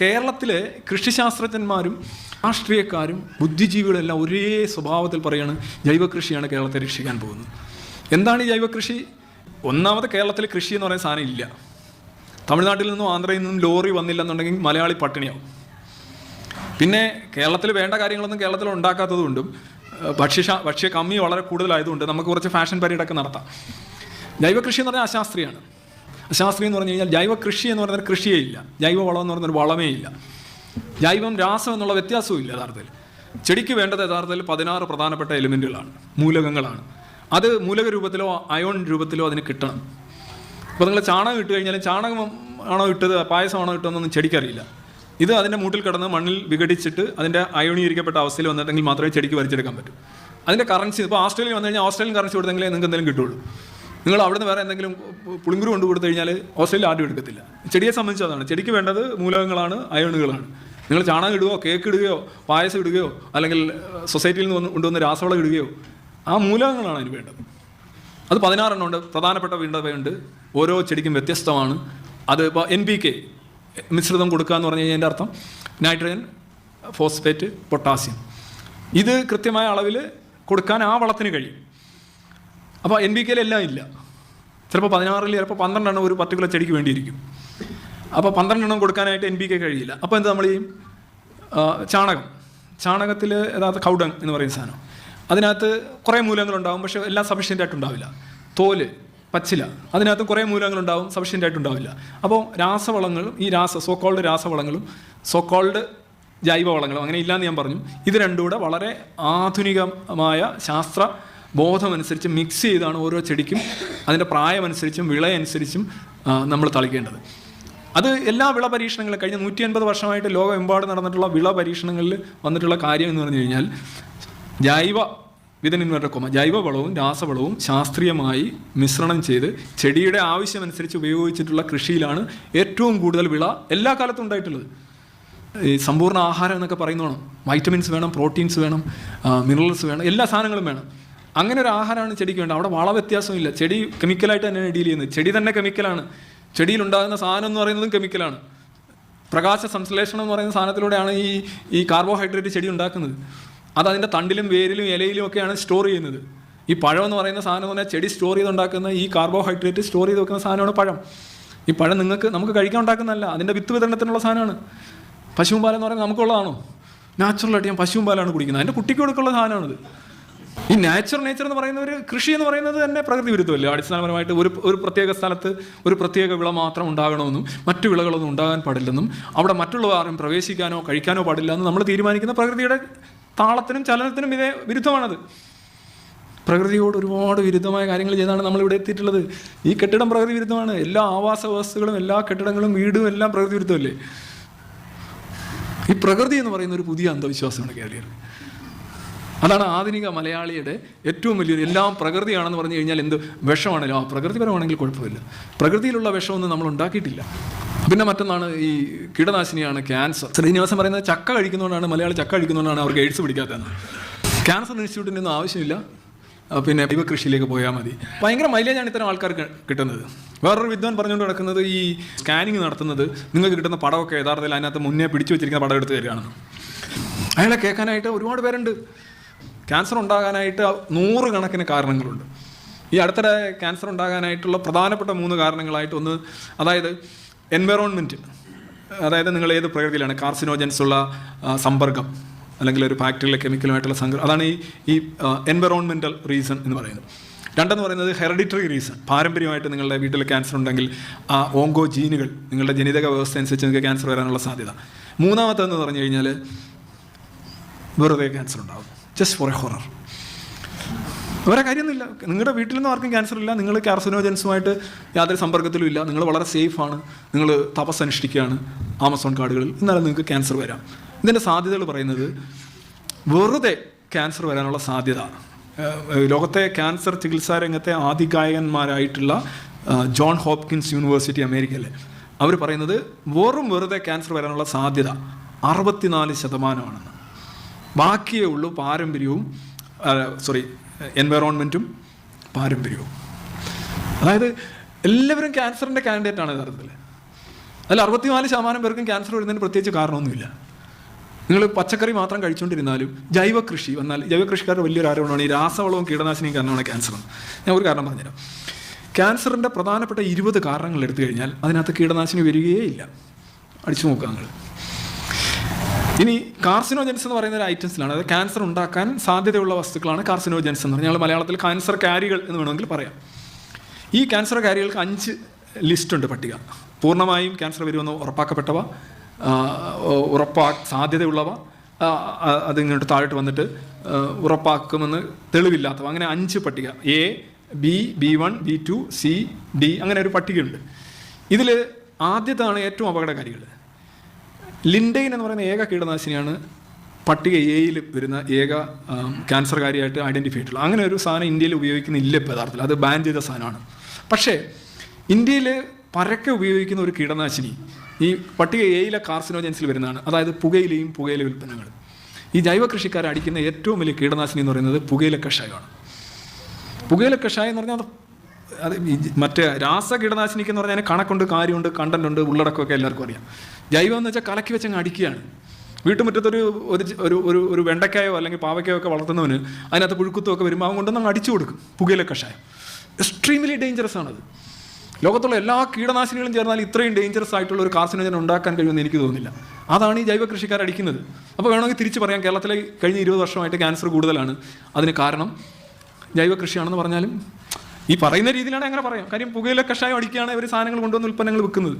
കേരളത്തിലെ കൃഷിശാസ്ത്രജ്ഞന്മാരും രാഷ്ട്രീയക്കാരും ബുദ്ധിജീവികളും എല്ലാം ഒരേ സ്വഭാവത്തിൽ പറയാണ് ജൈവകൃഷിയാണ് കേരളത്തെ രക്ഷിക്കാൻ പോകുന്നത്. എന്താണ് ഈ ജൈവകൃഷി? ഒന്നാമത് കേരളത്തിൽ കൃഷി എന്ന് പറയുന്ന സാധനം ഇല്ല. തമിഴ്നാട്ടിൽ നിന്നും ആന്ധ്രയിൽ നിന്നും ലോറി വന്നില്ലെന്നുണ്ടെങ്കിൽ മലയാളി പട്ടിണിയാവും. പിന്നെ കേരളത്തിൽ വേണ്ട കാര്യങ്ങളൊന്നും കേരളത്തിൽ ഉണ്ടാക്കാത്തതുകൊണ്ടും ഭക്ഷ്യ ഭക്ഷ്യ കമ്മി വളരെ കൂടുതലായതുകൊണ്ട് നമുക്ക് കുറച്ച് ഫാഷൻ പരീഡൊക്കെ നടത്താം. ജൈവകൃഷി എന്ന് പറഞ്ഞാൽ അശാസ്ത്രീയമാണ് അശാസ്ത്രീയം എന്ന് പറഞ്ഞു കഴിഞ്ഞാൽ ജൈവ കൃഷി എന്ന് പറഞ്ഞാൽ കൃഷിയേ ഇല്ല. ജൈവ വളം എന്ന് പറഞ്ഞാൽ വളമേ ഇല്ല. ജൈവം രാസം എന്നുള്ള വ്യത്യാസവും ഇല്ല യഥാർത്ഥത്തിൽ. ചെടിക്ക് വേണ്ടത് യഥാർത്ഥത്തിൽ പതിനാറ് പ്രധാനപ്പെട്ട എലിമെന്റുകളാണ് മൂലകങ്ങളാണ്. അത് മൂലക രൂപത്തിലോ അയോൺ രൂപത്തിലോ അതിന് കിട്ടണം. അപ്പോൾ നിങ്ങൾ ചാണകം ഇട്ട് കഴിഞ്ഞാൽ ചാണകം ആണോ ഇട്ടത് പായസമാണോ ഇട്ടതെന്നൊന്നും ചെടിക്കറിയില്ല. ഇത് അതിന്റെ മൂട്ടിൽ കിടന്ന് മണ്ണിൽ വിഘടിച്ചിട്ട് അതിന്റെ അയോണീകരിക്കപ്പെട്ട അവസ്ഥയിൽ വന്നിട്ടെങ്കിൽ മാത്രമേ ചെടിക്ക് വരച്ചെടുക്കാൻ പറ്റൂ. അതിന്റെ കറൻസി ഇപ്പോൾ ഓസ്ട്രേലിയ വന്നു കഴിഞ്ഞാൽ ഓസ്ട്രേലിയൻ കറൻസി കൊടുത്തെങ്കിലേ നിങ്ങൾക്ക് എന്തെങ്കിലും കിട്ടുള്ളൂ നിങ്ങൾ അവിടെ നിന്ന് വേറെ എന്തെങ്കിലും പുളിങ്കുരു കൊണ്ടു കൊടുത്തു കഴിഞ്ഞാൽ ഓസ്ട്രേലിയ ആരും എടുക്കത്തില്ല. ചെടിയെ സംബന്ധിച്ച് അതാണ്. ചെടിക്ക് വേണ്ടത് മൂലകങ്ങളാണ് അയോണുകളാണ്. നിങ്ങൾ ചാണകം ഇടുകയോ കേക്ക് ഇടുകയോ പായസം ഇടുകയോ അല്ലെങ്കിൽ സൊസൈറ്റിയിൽ നിന്ന് കൊണ്ടുവന്ന രാസവളം ഇടുകയോ ആ മൂലകങ്ങളാണ് അതിന് വേണ്ടത്. അത് പതിനാറെണ്ണം ഉണ്ട്. പ്രധാനപ്പെട്ട വീണ്ടവയുണ്ട്. ഓരോ ചെടിക്കും വ്യത്യസ്തമാണ്. അത് ഇപ്പോൾ എൻ പി കെ മിശ്രിതം കൊടുക്കുക എന്ന് പറഞ്ഞു കഴിഞ്ഞാൽ അർത്ഥം നൈട്രജൻ ഫോസ്ഫേറ്റ് പൊട്ടാസ്യം. ഇത് കൃത്യമായ അളവിൽ കൊടുക്കാൻ ആ വളത്തിന് കഴിയും. അപ്പോൾ എൻ ബി കെയിലെല്ലാം ഇല്ല. ചിലപ്പോൾ പതിനാറിൽ ചിലപ്പോൾ പന്ത്രണ്ടെണ്ണം ഒരു പർട്ടിക്കുലർ ചെടിക്ക് വേണ്ടിയിരിക്കും. അപ്പോൾ പന്ത്രണ്ടെണ്ണം കൊടുക്കാനായിട്ട് എൻ ബി കെ കഴിയില്ല. അപ്പോൾ എന്താ നമ്മൾ ഈ ചാണകം. ചാണകത്തിൽ യഥാർത്ഥ കൗഡങ് എന്ന് പറയുന്ന സാധനം. അതിനകത്ത് കുറേ മൂലങ്ങളുണ്ടാവും പക്ഷേ എല്ലാം സഫീഷ്യന്റ് ആയിട്ടുണ്ടാവില്ല തോൽ പച്ചില അതിനകത്ത് കുറേ മൂലങ്ങളുണ്ടാവും സഫീഷ്യന്റ് ആയിട്ടുണ്ടാവില്ല അപ്പോൾ രാസവളങ്ങളും ഈ രാസ സോക്കോൾഡ് രാസവളങ്ങളും സോക്കോൾഡ് ജൈവവളങ്ങളും അങ്ങനെ ഇല്ലയെന്ന് ഞാൻ പറഞ്ഞു. ഇത് രണ്ടും കൂടെ വളരെ ആധുനികമായ ശാസ്ത്ര ബോധമനുസരിച്ച് മിക്സ് ചെയ്താണ് ഓരോ ചെടിക്കും അതിന്റെ പ്രായമനുസരിച്ചും വിളയനുസരിച്ചും നമ്മൾ തളിക്കേണ്ടത്. അത് എല്ലാ വിള പരീക്ഷണങ്ങളും കഴിഞ്ഞ നൂറ്റി അൻപത് വർഷമായിട്ട് ലോകമെമ്പാടും നടന്നിട്ടുള്ള വിള പരീക്ഷണങ്ങളിൽ വന്നിട്ടുള്ള കാര്യം എന്ന് പറഞ്ഞു കഴിഞ്ഞാൽ ജൈവ വിതനിന്വരുടെ കൊമ ജൈവവളവും രാസവളവും ശാസ്ത്രീയമായി മിശ്രണം ചെയ്ത് ചെടിയുടെ ആവശ്യമനുസരിച്ച് ഉപയോഗിച്ചിട്ടുള്ള കൃഷിയിലാണ് ഏറ്റവും കൂടുതൽ വിള എല്ലാ കാലത്തും ഉണ്ടായിട്ടുള്ളത്. ഈ സമ്പൂർണ ആഹാരം എന്നൊക്കെ പറയുന്നതാണ്. വൈറ്റമിൻസ് വേണം പ്രോട്ടീൻസ് വേണം മിനറൽസ് വേണം എല്ലാ സാധനങ്ങളും വേണം. അങ്ങനെ ഒരു ആഹാരമാണ് ചെടിക്ക് വേണ്ടത്. അവിടെ വള വ്യത്യാസമില്ല. ചെടി കെമിക്കലായിട്ട് തന്നെയാണ് ഡീൽ ചെയ്യുന്നത്. ചെടി തന്നെ കെമിക്കലാണ് ചെടിയിൽ ഉണ്ടാകുന്ന സാധനം എന്ന് പറയുന്നതും കെമിക്കലാണ് പ്രകാശ സംശ്ലേഷണം എന്ന് പറയുന്ന സാധനത്തിലൂടെയാണ് ഈ ഈ കാർബോഹൈഡ്രേറ്റ് ചെടി ഉണ്ടാക്കുന്നത്. അത് അതിന്റെ തണ്ടിലും വേരിലും ഇലയിലും ഒക്കെയാണ് സ്റ്റോർ ചെയ്യുന്നത്. ഈ പഴം എന്ന് പറയുന്ന സാധനം എന്ന് പറഞ്ഞാൽ ചെടി സ്റ്റോർ ചെയ്തുണ്ടാക്കുന്ന ഈ കാർബോഹൈഡ്രേറ്റ് സ്റ്റോർ ചെയ്ത് വെക്കുന്ന സാധനമാണ് പഴം. ഈ പഴം നിങ്ങൾക്ക് നമുക്ക് കഴിക്കാൻ ഉണ്ടാക്കുന്നതല്ല. അതിന്റെ വിത്ത് വിതരണത്തിനുള്ള സാധനമാണ്. പശുവും പാലെന്ന് പറയുന്നത് നമുക്കുള്ളതാണോ? നാച്ചുറലായിട്ട് ഞാൻ പശുവും പാലാണ് കുടിക്കുന്നത്. അതിന്റെ കുട്ടിക്ക് കൊടുക്കുള്ള സാധനമാണിത്. ഈ നാച്ചുറൽ നേച്ചർ എന്ന് പറയുന്ന ഒരു കൃഷി എന്ന് പറയുന്നത് തന്നെ പ്രകൃതി വിരുദ്ധമല്ലേ? അടിസ്ഥാനപരമായിട്ട് ഒരു ഒരു പ്രത്യേക സ്ഥലത്ത് ഒരു പ്രത്യേക വിള മാത്രം ഉണ്ടാകണമെന്നും മറ്റു വിളകളൊന്നും ഉണ്ടാകാൻ പാടില്ലെന്നും അവിടെ മറ്റുള്ളവർ ആരും പ്രവേശിക്കാനോ കഴിക്കാനോ പാടില്ല എന്ന് നമ്മൾ തീരുമാനിക്കുന്ന പ്രകൃതിയുടെ താളത്തിനും ചലനത്തിനും ഇതേ വിരുദ്ധമാണത്. പ്രകൃതിയോട് ഒരുപാട് വിരുദ്ധമായ കാര്യങ്ങൾ ചെയ്താണ് നമ്മൾ ഇവിടെ എത്തിയിട്ടുള്ളത്. ഈ കെട്ടിടം പ്രകൃതി വിരുദ്ധമാണ്. എല്ലാ ആവാസ വ്യവസ്ഥകളും എല്ലാ കെട്ടിടങ്ങളും വീടും എല്ലാം പ്രകൃതി വിരുദ്ധമല്ലേ? ഈ പ്രകൃതി എന്ന് പറയുന്ന ഒരു പുതിയ അന്ധവിശ്വാസമാണ് കേരളീയർ. അതാണ് ആധുനിക മലയാളിയുടെ ഏറ്റവും വലിയൊരു എല്ലാം പ്രകൃതിയാണെന്ന് പറഞ്ഞു കഴിഞ്ഞാൽ എന്ത് വിഷമാണല്ലോ ആ പ്രകൃതിപരമാണെങ്കിൽ കുഴപ്പമില്ല. പ്രകൃതിയിലുള്ള വിഷമൊന്നും നമ്മൾ ഉണ്ടാക്കിയിട്ടില്ല. പിന്നെ മറ്റൊന്നാണ് ഈ കീടനാശിനിയാണ് ക്യാൻസർ. ശ്രീനിവാസൻ പറയുന്നത് ചക്ക കഴിക്കുന്നതുകൊണ്ടാണ് മലയാളി ചക്ക കഴിക്കുന്നതുകൊണ്ടാണ് അവർക്ക് എയ്ഡ്സ് പിടിക്കാത്തതെന്ന്. ക്യാൻസർ ഇൻസ്റ്റിറ്റ്യൂട്ടിന്റെ ഒന്നും ആവശ്യമില്ല. പിന്നെ ജൈവ കൃഷിയിലേക്ക് പോയാൽ മതി. ഭയങ്കര മൈലേജാണ് ഇത്തരം ആൾക്കാർക്ക് കിട്ടുന്നത്. വേറൊരു വിദ്വാൻ പറഞ്ഞുകൊണ്ട് നടക്കുന്നത് ഈ സ്കാനിങ് നടത്തുന്നത് നിങ്ങൾക്ക് കിട്ടുന്ന പടമൊക്കെ യഥാർത്ഥത്തിൽ അതിനകത്ത് മുന്നേ പിടിച്ചു വെച്ചിരിക്കുന്ന പടം എടുത്ത് തരികയാണെന്ന്. അയാളെ കേൾക്കാനായിട്ട് ഒരുപാട് പേരുണ്ട്. ക്യാൻസർ ഉണ്ടാകാനായിട്ട് നൂറുകണക്കിന് കാരണങ്ങളുണ്ട്. ഈ അടുത്തിടെ ക്യാൻസർ ഉണ്ടാകാനായിട്ടുള്ള പ്രധാനപ്പെട്ട മൂന്ന് കാരണങ്ങളായിട്ട് ഒന്ന് അതായത് എൻവയറോൺമെന്റ് അതായത് നിങ്ങൾ ഏത് പ്രകൃതിയിലാണ് കാർസിനോജൻസ് ഉള്ള സമ്പർക്കം അല്ലെങ്കിൽ ഒരു ഫാക്ടറിയിലെ കെമിക്കലുമായിട്ടുള്ള സംഘം അതാണ് ഈ ഈ എൻവയറോൺമെന്റൽ റീസൺ എന്ന് പറയുന്നത്. രണ്ടെന്ന് പറയുന്നത് ഹെറിഡിറ്ററി റീസൺ പാരമ്പര്യമായിട്ട് നിങ്ങളുടെ വീട്ടിൽ ക്യാൻസർ ഉണ്ടെങ്കിൽ ആ ഓങ്കോ ജീനുകൾ നിങ്ങളുടെ ജനിതക വ്യവസ്ഥ അനുസരിച്ച് നിങ്ങൾക്ക് ക്യാൻസർ വരാനുള്ള സാധ്യത. മൂന്നാമത്തെന്ന് പറഞ്ഞു കഴിഞ്ഞാൽ വെറുതെ ക്യാൻസർ ഉണ്ടാകും ജസ്റ്റ് ഫോർ എ ഹൊറർ വേറെ കാര്യമൊന്നുമില്ല. നിങ്ങളുടെ വീട്ടിലൊന്നും ആർക്കും ക്യാൻസർ ഇല്ല. നിങ്ങൾ കാർസിനോജൻസുമായിട്ട് യാതൊരു സമ്പർക്കത്തിലും ഇല്ല. നിങ്ങൾ വളരെ സേഫാണ് നിങ്ങൾ തപസ് അനുഷ്ഠിക്കുകയാണ് ആമസോൺ കാർഡുകളിൽ. എന്നാലും നിങ്ങൾക്ക് ക്യാൻസർ വരാം. ഇതിന്റെ സാധ്യതകൾ പറയുന്നത് വെറുതെ ക്യാൻസർ വരാനുള്ള സാധ്യത. ലോകത്തെ ക്യാൻസർ ചികിത്സാ രംഗത്തെ ആധികായകന്മാരായിട്ടുള്ള ജോൺ ഹോപ്കിൻസ് യൂണിവേഴ്സിറ്റി അമേരിക്കയിലെ. അവർ പറയുന്നത് വെറും വെറുതെ ക്യാൻസർ വരാനുള്ള സാധ്യത അറുപത്തിനാല് ശതമാനമാണെന്ന്. ബാക്കിയേ ഉള്ളൂ പാരമ്പര്യവും സോറി എൻവയറോൺമെന്റും പാരമ്പര്യവും. അതായത് എല്ലാവരും ക്യാൻസറിന്റെ കാൻഡിഡേറ്റ് ആണ് യഥാർത്ഥത്തിൽ. അതിൽ അറുപത്തിനാല് ശതമാനം പേർക്കും ക്യാൻസർ വരുന്നതിന് പ്രത്യേകിച്ച് കാരണമൊന്നുമില്ല. നിങ്ങൾ പച്ചക്കറി മാത്രം കഴിച്ചുകൊണ്ടിരുന്നാലും ജൈവ കൃഷി വന്നാൽ ജൈവ കൃഷിക്കാരുടെ വലിയൊരു ആരോപണമാണ് ഈ രാസവളവും കീടനാശിനിയും കാരണമാണ് ക്യാൻസർ ഞാൻ ഒരു കാരണം പറഞ്ഞുതരാം. ക്യാൻസറിന്റെ പ്രധാനപ്പെട്ട ഇരുപത് കാരണങ്ങൾ എടുത്തു കഴിഞ്ഞാൽ അതിനകത്ത് കീടനാശിനി വരികയേ ഇല്ല. അടിച്ചു നോക്കുക നിങ്ങൾ. ഇനി കാർസിനോജൻസ് എന്ന് പറയുന്ന ഒരു ഐറ്റംസിലാണ് അതായത് ക്യാൻസർ ഉണ്ടാക്കാൻ സാധ്യതയുള്ള വസ്തുക്കളാണ് കാർസിനോജൻസ് എന്ന് പറഞ്ഞാൽ ഞങ്ങൾ മലയാളത്തിൽ ക്യാൻസർ കാരികൾ എന്ന് വേണമെങ്കിൽ പറയാം. ഈ ക്യാൻസർ കാരികൾക്ക് അഞ്ച് ലിസ്റ്റ് ഉണ്ട് പട്ടിക. പൂർണമായും ക്യാൻസർ വരുമെന്ന് ഉറപ്പാക്കപ്പെട്ടവ ഉറപ്പാ സാധ്യതയുള്ളവ ഇങ്ങോട്ട് താഴോട്ട് വന്നിട്ട് ഉറപ്പാക്കുമെന്ന് തെളിവില്ലാത്തവ. അങ്ങനെ അഞ്ച് പട്ടിക. A B B one B two C D അങ്ങനെ ഒരു പട്ടികയുണ്ട്. ഇതിൽ ആദ്യത്താണ് ഏറ്റവും അപകടകാരികൾ ലിൻഡൈൻ എന്ന് പറയുന്ന ഏക കീടനാശിനിയാണ് പട്ടിക എയിൽ വരുന്ന ഏക ക്യാൻസർകാരിയായിട്ട് ഐഡന്റിഫൈ ചെയ്തിട്ടുള്ളത്. അങ്ങനെ ഒരു സാധനം ഇന്ത്യയിൽ ഉപയോഗിക്കുന്നില്ല ഇപ്പോൾ യഥാർത്ഥത്തിൽ. അത് ബാൻ ചെയ്ത സാധനമാണ്. പക്ഷേ ഇന്ത്യയിൽ പരക്കെ ഉപയോഗിക്കുന്ന ഒരു കീടനാശിനി ഈ പട്ടിക എയിലെ കാർസിനോജൻസിൽ വരുന്നതാണ്. അതായത് പുകയിലയും പുകയില ഉൽപ്പന്നങ്ങൾ. ഈ ജൈവ കൃഷിക്കാർ അടിക്കുന്ന ഏറ്റവും വലിയ കീടനാശിനി എന്ന് പറയുന്നത് പുകയില കഷായമാണ്. പുകയില കഷായം എന്ന് പറഞ്ഞാൽ അത് അത് മറ്റേ രാസ കീടനാശിനിക്കെന്ന് പറഞ്ഞാൽ കണക്കുണ്ട് കാര്യമുണ്ട് കണ്ടന്റ് ഉണ്ട് ഉള്ളടക്കമൊക്കെ എല്ലാവർക്കും അറിയാം. ജൈവം എന്ന് വെച്ചാൽ കലക്കി വെച്ചങ്ങ് അടിക്കുകയാണ്. വീട്ടുമുറ്റത്തൊരു ഒരു ഒരു ഒരു ഒരു വെണ്ടക്കായോ അല്ലെങ്കിൽ പാവയ്ക്കയോ ഒക്കെ വളർത്തുന്നവന് അതിനകത്ത് പുഴുക്കുത്തുമൊക്കെ വരുമ്പോൾ അവൻ കൊണ്ടൊന്ന് അടിച്ചു കൊടുക്കും പുകയിലെ കഷായം. എക്സ്ട്രീംലി ഡേഞ്ചറസ് ആണത്. ലോകത്തുള്ള എല്ലാ കീടനാശിനികളും ചേർന്നാൽ ഇത്രയും ഡേഞ്ചറസ് ആയിട്ടുള്ള ഒരു കാർസിനോജൻ ഉണ്ടാക്കാൻ കഴിയുമെന്ന് എനിക്ക് തോന്നുന്നില്ല. അതാണ് ഈ ജൈവ കൃഷിക്കാർ അടിക്കുന്നത്. അപ്പോൾ വേണമെങ്കിൽ തിരിച്ചു പറയാം കേരളത്തിലെ കഴിഞ്ഞ ഇരുപത് വർഷമായിട്ട് ക്യാൻസർ കൂടുതലാണ്. അതിന് കാരണം ജൈവ കൃഷിയാണെന്ന് പറഞ്ഞാലും ഈ പറയുന്ന രീതിയിലാണ് അങ്ങനെ പറയാം കാര്യം പുകയില കഷായം അടിക്കുകയാണ് ഇവർ സാധനങ്ങൾ കൊണ്ടുവന്ന് ഉൽപ്പന്നങ്ങൾ വിൽക്കുന്നത്.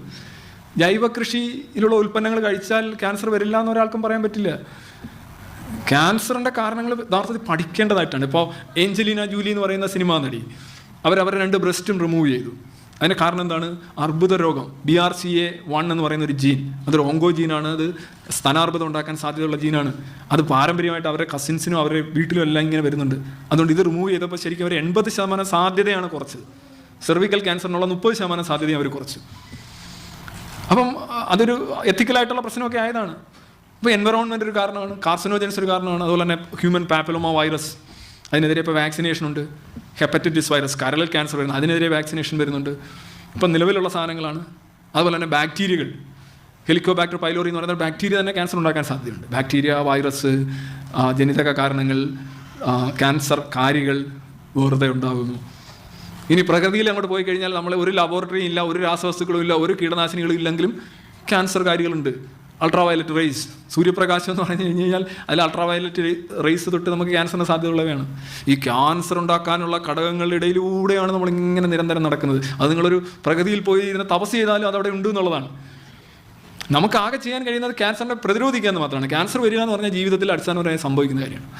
ജൈവ കൃഷിയിലുള്ള ഉൽപ്പന്നങ്ങൾ കഴിച്ചാൽ ക്യാൻസർ വരില്ല എന്ന് ഒരാൾക്കും പറയാൻ പറ്റില്ല. ക്യാൻസറിന്റെ കാരണങ്ങൾ യഥാർത്ഥത്തിൽ പഠിക്കേണ്ടതായിട്ടാണ്. ഇപ്പോൾ ഏഞ്ചലീന ജൂലി എന്ന് പറയുന്ന സിനിമ നടി അവരവരുടെ രണ്ട് ബ്രസ്റ്റും റിമൂവ് ചെയ്തു. അതിന് കാരണം എന്താണ്? അർബുദ രോഗം B R C A one എന്ന് പറയുന്ന ഒരു ജീൻ അതൊരു ഓങ്കോ ജീനാണ് അത് സ്ഥാനാർബുദം ഉണ്ടാക്കാൻ സാധ്യതയുള്ള ജീനാണ് അത് പാരമ്പര്യമായിട്ട് അവരുടെ കസിൻസിനും അവരുടെ വീട്ടിലും എല്ലാം ഇങ്ങനെ വരുന്നുണ്ട്. അതുകൊണ്ട് ഇത് റിമൂവ് ചെയ്തപ്പോൾ ശരിക്കും അവർ എൺപത് ശതമാനം സാധ്യതയാണ് കുറച്ചത്. സെർവിക്കൽ ക്യാൻസറിനുള്ള മുപ്പത് ശതമാനം സാധ്യതയും അവർ കുറച്ചു. അപ്പം അതൊരു എത്തിക്കലായിട്ടുള്ള പ്രശ്നമൊക്കെ ആയതാണ്. അപ്പോൾ എൻവറോൺമെന്റ് ഒരു കാരണമാണ് കാർസിനോജൻസ് ഒരു കാരണമാണ് അതുപോലെ തന്നെ ഹ്യൂമൻ പാപ്പലോമ വൈറസ് അതിനെതിരെ ഇപ്പോൾ വാക്സിനേഷൻ ഉണ്ട്. ഹെപ്പറ്റൈറ്റിസ് വൈറസ് കരളൽ ക്യാൻസർ വരുന്നത് അതിനെതിരെ വാക്സിനേഷൻ വരുന്നുണ്ട്. ഇപ്പം നിലവിലുള്ള സാധനങ്ങളാണ്. അതുപോലെ തന്നെ ബാക്ടീരിയകൾ ഹെലിക്കോബാക്ടർ പൈലോറി എന്ന് പറയുന്ന ബാക്ടീരിയ തന്നെ ക്യാൻസർ ഉണ്ടാക്കാൻ സാധ്യതയുണ്ട്. ബാക്ടീരിയ വൈറസ് ജനിതക കാരണങ്ങൾ ക്യാൻസർ കാരികൾ വെറുതെ ഉണ്ടാകുന്നു ഇനി പ്രകൃതിയിൽ അങ്ങോട്ട് പോയി കഴിഞ്ഞാൽ നമ്മൾ ഒരു ലബോറട്ടറിയും ഇല്ല ഒരു രാസവസ്തുക്കളും ഇല്ല ഒരു കീടനാശിനികളും ഇല്ലെങ്കിലും ക്യാൻസർ കാര്യങ്ങളുണ്ട് അൾട്രാ വയലറ്റ് റേസ് സൂര്യപ്രകാശം എന്ന് പറഞ്ഞു കഴിഞ്ഞ് കഴിഞ്ഞാൽ അതിൽ അൾട്രാ വയലറ്റ് റേസ് തൊട്ട് നമുക്ക് ക്യാൻസറിന് സാധ്യതയുള്ളവയാണ്. ഈ ക്യാൻസർ ഉണ്ടാക്കാനുള്ള ഘടകങ്ങളുടെ ഇടയിലൂടെയാണ് നമ്മൾ ഇങ്ങനെ നിരന്തരം നടക്കുന്നത്. അത് നിങ്ങളൊരു പ്രകൃതിയിൽ പോയി ഇരുന്ന് തപസ് ചെയ്താലും അതവിടെ ഉണ്ട് എന്നുള്ളതാണ് നമുക്ക് ആകെ ചെയ്യാൻ കഴിയുന്നത് ക്യാൻസറിനെ പ്രതിരോധിക്കുക എന്ന് മാത്രമാണ്. ക്യാൻസർ വരിക എന്ന് പറഞ്ഞാൽ ജീവിതത്തിൽ അടിസ്ഥാനപരമായി സംഭവിക്കുന്ന കാര്യമാണ്.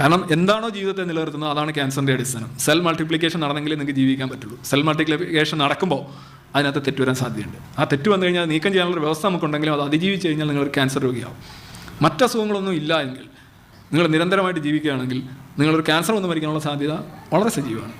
കാരണം എന്താണോ ജീവിതത്തെ നിലനിർത്തുന്നത് അതാണ് ക്യാൻസറിന്റെ അടിസ്ഥാനം. സെൽ മൾട്ടിപ്ലിക്കേഷൻ നടന്നെങ്കിലേ നിങ്ങൾക്ക് ജീവിക്കാൻ പറ്റുള്ളൂ. സെൽ മൾട്ടിപ്ലിക്കേഷൻ നടക്കുമ്പോൾ അതിനകത്ത് തെറ്റ് വരാൻ സാധ്യതയുണ്ട്. ആ തെറ്റ് വന്നു കഴിഞ്ഞാൽ നീക്കം ചെയ്യാനുള്ള വ്യവസ്ഥ നമുക്കുണ്ടെങ്കിലും അത് അതിജീവിച്ച് കഴിഞ്ഞാൽ നിങ്ങൾ ഒരു ക്യാൻസർ രോഗിയാവും. മറ്റസുഖങ്ങളൊന്നും ഇല്ല എങ്കിൽ നിങ്ങൾ നിരന്തരമായിട്ട് ജീവിക്കുകയാണെങ്കിൽ നിങ്ങളൊരു ക്യാൻസർ വന്ന് മരിക്കാനുള്ള സാധ്യത വളരെ സജീവമാണ്.